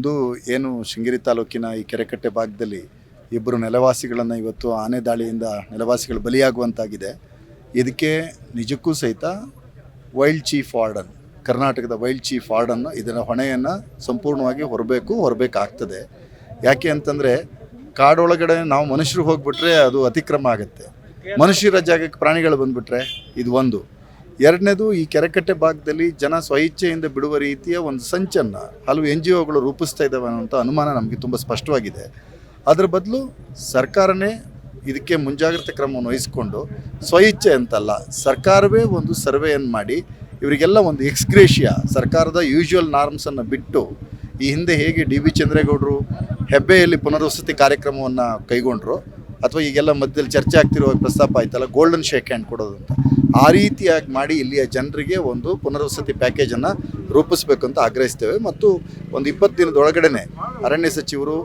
ಒಂದು ಏನು ಶೃಂಗೇರಿ ತಾಲೂಕಿನ ಈ ಕೆರೆಕಟ್ಟೆ ಭಾಗದಲ್ಲಿ ಇಬ್ಬರು ನೆಲವಾಸಿಗಳನ್ನು ಇವತ್ತು ಆನೆ ದಾಳಿಯಿಂದ ನೆಲವಾಸಿಗಳು ಬಲಿಯಾಗುವಂತಾಗಿದೆ. ಇದಕ್ಕೆ ನಿಜಕ್ಕೂ ಸಹಿತ ವೈಲ್ಡ್ ಚೀಫ್ ವಾರ್ಡನ್, ಕರ್ನಾಟಕದ ವೈಲ್ಡ್ ಚೀಫ್ ವಾರ್ಡನ್ ಇದರ ಹೊಣೆಯನ್ನು ಸಂಪೂರ್ಣವಾಗಿ ಹೊರಬೇಕು, ಹೊರಬೇಕಾಗ್ತದೆ. ಯಾಕೆ ಅಂತಂದರೆ ಕಾಡೊಳಗಡೆ ನಾವು ಮನುಷ್ಯರು ಹೋಗ್ಬಿಟ್ರೆ ಅದು ಅತಿಕ್ರಮ ಆಗುತ್ತೆ. ಮನುಷ್ಯರ ಜಾಗಕ್ಕೆ ಪ್ರಾಣಿಗಳು ಬಂದ್ಬಿಟ್ರೆ ಇದು ಒಂದು. ಎರಡನೇದು ಈ ಕೆರೆಕಟ್ಟೆ ಭಾಗದಲ್ಲಿ ಜನ ಸ್ವಇಚ್ಛೆಯಿಂದ ಬಿಡುವ ರೀತಿಯ ಒಂದು ಸಂಚನ್ನು ಹಲವು ಎನ್ ಜಿ ಒಗಳು ರೂಪಿಸ್ತಾ ಇದ್ದಾವೆ ಅನ್ನೋಂಥ ಅನುಮಾನ ನಮಗೆ ತುಂಬ ಸ್ಪಷ್ಟವಾಗಿದೆ. ಅದರ ಬದಲು ಸರ್ಕಾರನೇ ಇದಕ್ಕೆ ಮುಂಜಾಗ್ರತೆ ಕ್ರಮವನ್ನು ವಹಿಸಿಕೊಂಡು ಸ್ವಇಚ್ಛೆ ಅಂತಲ್ಲ, ಸರ್ಕಾರವೇ ಒಂದು ಸರ್ವೆಯನ್ನು ಮಾಡಿ ಇವರಿಗೆಲ್ಲ ಒಂದು ಎಕ್ಸ್ಗ್ರೇಷಿಯಾ, ಸರ್ಕಾರದ ಯೂಶುವಲ್ ನಾರ್ಮ್ಸನ್ನು ಬಿಟ್ಟು ಈ ಹಿಂದೆ ಹೇಗೆ ಡಿ ವಿ ಚಂದ್ರೇಗೌಡರು ಹೆಬ್ಬೆಯಲ್ಲಿ ಪುನರ್ವಸತಿ ಕಾರ್ಯಕ್ರಮವನ್ನು ಕೈಗೊಂಡರು, ಅಥವಾ ಈಗೆಲ್ಲ ಮಧ್ಯದಲ್ಲಿ ಚರ್ಚೆ ಆಗ್ತಿರೋ ಪ್ರಸ್ತಾಪ ಆಯ್ತಲ್ಲ ಗೋಲ್ಡನ್ ಶೇಕ್ ಹ್ಯಾಂಡ್ ಕೊಡೋದು ಅಂತ. ಆ ರೀತಿಯಾಗಿ ಮಾಡಿ ಇಲ್ಲಿಯ ಜನರಿಗೆ ಒಂದು ಪುನರ್ವಸತಿ ಪ್ಯಾಕೇಜನ್ನು ರೂಪಿಸಬೇಕು ಅಂತ ಆಗ್ರಹಿಸ್ತೇವೆ. ಮತ್ತು ಒಂದು ಇಪ್ಪತ್ತು ದಿನದೊಳಗಡೆನೆ ಅರಣ್ಯ ಸಚಿವರು,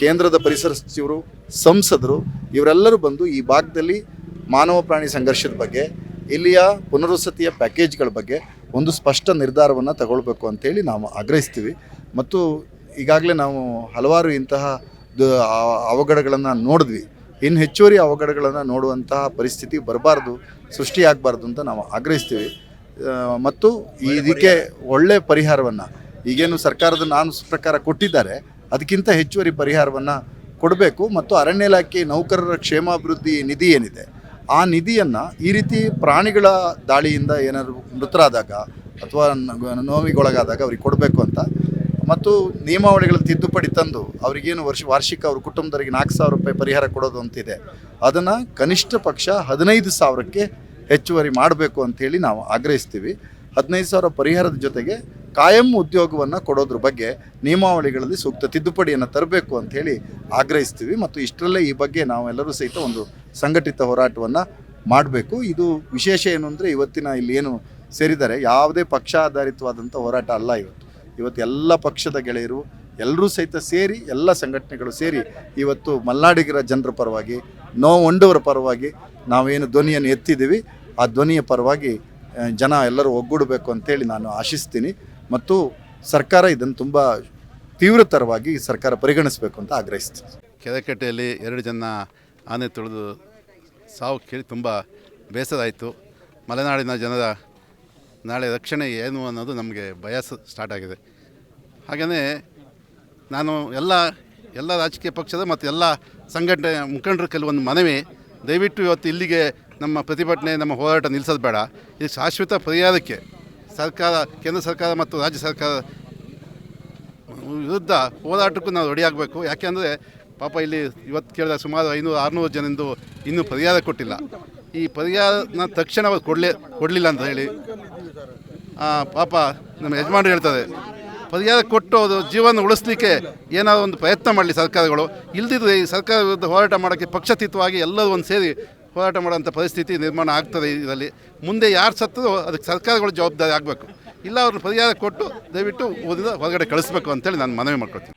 ಕೇಂದ್ರದ ಪರಿಸರ ಸಚಿವರು, ಸಂಸದರು ಇವರೆಲ್ಲರೂ ಬಂದು ಈ ಭಾಗದಲ್ಲಿ ಮಾನವ ಪ್ರಾಣಿ ಸಂಘರ್ಷದ ಬಗ್ಗೆ, ಇಲ್ಲಿಯ ಪುನರ್ವಸತಿಯ ಪ್ಯಾಕೇಜ್ಗಳ ಬಗ್ಗೆ ಒಂದು ಸ್ಪಷ್ಟ ನಿರ್ಧಾರವನ್ನು ತಗೊಳ್ಬೇಕು ಅಂತೇಳಿ ನಾವು ಆಗ್ರಹಿಸ್ತೀವಿ. ಮತ್ತು ಈಗಾಗಲೇ ನಾವು ಹಲವಾರು ಇಂತಹ ಅವಘಡಗಳನ್ನು ನೋಡಿದ್ವಿ. ಇನ್ನು ಹೆಚ್ಚುವರಿ ಅವಘಡಗಳನ್ನು ನೋಡುವಂತಹ ಪರಿಸ್ಥಿತಿ ಬರಬಾರ್ದು ಸೃಷ್ಟಿಯಾಗಬಾರ್ದು ಅಂತ ನಾವು ಆಗ್ರಹಿಸ್ತೀವಿ. ಮತ್ತು ಇದಕ್ಕೆ ಒಳ್ಳೆಯ ಪರಿಹಾರವನ್ನು ಈಗೇನು ಸರ್ಕಾರದ ನಾನು ಪ್ರಕಾರ ಕೊಟ್ಟಿದ್ದಾರೆ ಅದಕ್ಕಿಂತ ಹೆಚ್ಚುವರಿ ಪರಿಹಾರವನ್ನು ಕೊಡಬೇಕು. ಮತ್ತು ಅರಣ್ಯ ಇಲಾಖೆ ನೌಕರರ ಕ್ಷೇಮಾಭಿವೃದ್ಧಿ ನಿಧಿ ಏನಿದೆ ಆ ನಿಧಿಯನ್ನು ಈ ರೀತಿ ಪ್ರಾಣಿಗಳ ದಾಳಿಯಿಂದ ಏನಾದರೂ ಮೃತರಾದಾಗ ಅಥವಾ ನೋವಿಗೊಳಗಾದಾಗ ಅವ್ರಿಗೆ ಕೊಡಬೇಕು ಅಂತ ಮತ್ತು ನಿಯಮಾವಳಿಗಳ ತಿದ್ದುಪಡಿ ತಂದು ಅವರಿಗೇನು ವರ್ಷ ವಾರ್ಷಿಕ ಅವ್ರ ಕುಟುಂಬದವರಿಗೆ ನಾಲ್ಕು ಸಾವಿರ ರೂಪಾಯಿ ಪರಿಹಾರ ಕೊಡೋದು ಅಂತಿದೆ. ಅದನ್ನು ಕನಿಷ್ಠ ಪಕ್ಷ ಹದಿನೈದು ಸಾವಿರಕ್ಕೆ ಹೆಚ್ಚುವರಿ ಮಾಡಬೇಕು ಅಂಥೇಳಿ ನಾವು ಆಗ್ರಹಿಸ್ತೀವಿ. ಹದಿನೈದು ಸಾವಿರ ಪರಿಹಾರದ ಜೊತೆಗೆ ಕಾಯಂ ಉದ್ಯೋಗವನ್ನು ಕೊಡೋದ್ರ ಬಗ್ಗೆ ನಿಯಮಾವಳಿಗಳಲ್ಲಿ ಸೂಕ್ತ ತಿದ್ದುಪಡಿಯನ್ನು ತರಬೇಕು ಅಂಥೇಳಿ ಆಗ್ರಹಿಸ್ತೀವಿ. ಮತ್ತು ಇಷ್ಟರಲ್ಲೇ ಈ ಬಗ್ಗೆ ನಾವೆಲ್ಲರೂ ಸಹಿತ ಒಂದು ಸಂಘಟಿತ ಹೋರಾಟವನ್ನು ಮಾಡಬೇಕು. ಇದು ವಿಶೇಷ ಏನು ಅಂದರೆ ಇವತ್ತಿನ ಇಲ್ಲಿ ಏನು ಸೇರಿದರೆ ಯಾವುದೇ ಪಕ್ಷ ಆಧಾರಿತವಾದಂಥ ಹೋರಾಟ ಅಲ್ಲ ಇವತ್ತು. ಇವತ್ತು ಎಲ್ಲ ಪಕ್ಷದ ಗೆಳೆಯರು ಎಲ್ಲರೂ ಸಹಿತ ಸೇರಿ ಎಲ್ಲ ಸಂಘಟನೆಗಳು ಸೇರಿ ಇವತ್ತು ಮಲ್ನಾಡಿಗರ ಜನರ ಪರವಾಗಿ ನೋವುಂಡವರ ಪರವಾಗಿ ನಾವೇನು ಧ್ವನಿಯನ್ನು ಎತ್ತಿದ್ದೀವಿ, ಆ ಧ್ವನಿಯ ಪರವಾಗಿ ಜನ ಎಲ್ಲರೂ ಒಗ್ಗೂಡಬೇಕು ಅಂತೇಳಿ ನಾನು ಆಶಿಸ್ತೀನಿ. ಮತ್ತು ಸರ್ಕಾರ ಇದನ್ನು ತುಂಬ ತೀವ್ರತರವಾಗಿ ಸರ್ಕಾರ ಪರಿಗಣಿಸಬೇಕು ಅಂತ ಆಗ್ರಹಿಸ್ತೀನಿ. ಕೆರೆಕಟ್ಟೆಯಲ್ಲಿ ಎರಡು ಜನ ಆನೆ ತುಳಿದು ಸಾವು ಕೇಳಿ ತುಂಬ ಬೇಸರ ಆಯಿತು. ಮಲೆನಾಡಿನ ಜನರ ನಾಳೆ ರಕ್ಷಣೆ ಏನು ಅನ್ನೋದು ನಮಗೆ ಭಯ ಸ್ಟಾರ್ಟ್ ಆಗಿದೆ. ಹಾಗೆಯೇ ನಾನು ಎಲ್ಲ ಎಲ್ಲ ರಾಜಕೀಯ ಪಕ್ಷದ ಮತ್ತು ಎಲ್ಲ ಸಂಘಟನೆ ಮುಖಂಡರು ಕೆಲವೊಂದು ಮನವಿ, ದಯವಿಟ್ಟು ಇವತ್ತು ಇಲ್ಲಿಗೆ ನಮ್ಮ ಪ್ರತಿಭಟನೆ, ನಮ್ಮ ಹೋರಾಟ ನಿಲ್ಲಿಸೋದು ಬೇಡ. ಇದು ಶಾಶ್ವತ ಪರಿಹಾರಕ್ಕೆ ಸರ್ಕಾರ, ಕೇಂದ್ರ ಸರ್ಕಾರ ಮತ್ತು ರಾಜ್ಯ ಸರ್ಕಾರ ವಿರುದ್ಧ ಹೋರಾಟಕ್ಕೂ ನಾವು ರೆಡಿಯಾಗಬೇಕು ಯಾಕೆಂದರೆ ಪಾಪ ಇಲ್ಲಿ ಇವತ್ತು ಕೇಳಿದ ಸುಮಾರು ಐನೂರು, ಆರುನೂರು ಜನಂದು ಇನ್ನೂ ಪರಿಹಾರ ಕೊಟ್ಟಿಲ್ಲ. ಈ ಪರಿಹಾರನ ತಕ್ಷಣ ಕೊಡಲೇ, ಕೊಡಲಿಲ್ಲ ಅಂತ ಹೇಳಿ ಪಾಪ ನಮ್ಮ ಯಜಮಾನರು ಹೇಳ್ತಾರೆ ಪರಿಹಾರ ಕೊಟ್ಟು ಅದು ಜೀವನ ಉಳಿಸ್ಲಿಕ್ಕೆ ಏನಾದರೂ ಒಂದು ಪ್ರಯತ್ನ ಮಾಡಲಿ ಸರ್ಕಾರಗಳು. ಇಲ್ದಿದ್ರೆ ಈ ಸರ್ಕಾರ ವಿರುದ್ಧ ಹೋರಾಟ ಮಾಡೋಕ್ಕೆ ಪಕ್ಷಾತೀತವಾಗಿ ಎಲ್ಲರೂ ಒಂದು ಸೇರಿ ಹೋರಾಟ ಮಾಡೋಂಥ ಪರಿಸ್ಥಿತಿ ನಿರ್ಮಾಣ ಆಗ್ತದೆ ಇದರಲ್ಲಿ. ಮುಂದೆ ಯಾರು ಸತ್ತರೂ ಅದಕ್ಕೆ ಸರ್ಕಾರಗಳು ಜವಾಬ್ದಾರಿ ಆಗಬೇಕು. ಇಲ್ಲ ಅವ್ರನ್ನ ಪರಿಹಾರ ಕೊಟ್ಟು ದಯವಿಟ್ಟು ಓದಿದ ಹೊರಗಡೆ ಕಳಿಸ್ಬೇಕು ಅಂತೇಳಿ ನಾನು ಮನವಿ ಮಾಡ್ಕೊಳ್ತೀನಿ.